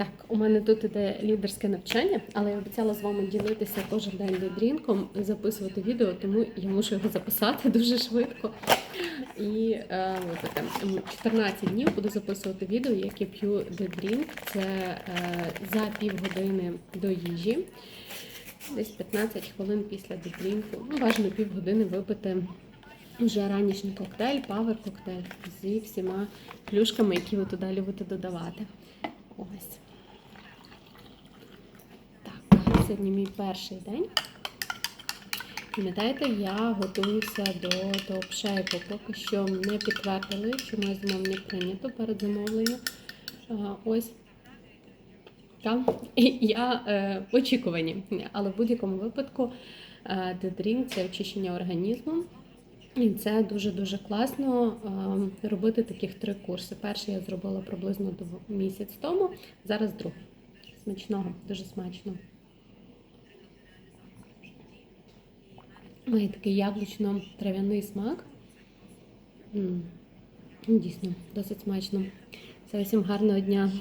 Так, у мене тут іде лідерське навчання, але я обіцяла з вами ділитися кожен день дедрінком, записувати відео, тому я мушу його записати дуже швидко. І е, от таке, м, 14 днів буду записувати відео, як я п'ю дедрінк. Це е, за півгодини до їжі. Десь 15 хвилин після дедрінку. Ну, бажано півгодини випити вже ранішній коктейль, павер коктейль зі всіма плюшками, які ви туди любите додавати. Ось. Сьогодні мій перший день. Пам'ятаєте, я готуюся до топ-шейпу. Поки що не підтвердили, що моє замовлення прийнято перед замовленням. Ось. Так, і я е, в очікуванні. Але в будь-якому випадку е, дедрінг це очищення організму. І це дуже-дуже класно е, робити таких три курси. Перший я зробила приблизно місяць тому, зараз другий. Смачного, дуже смачно. Має такий яблучно-трав'яний смак. М, ну, Дійсно, досить смачно. Все, всім гарного дня.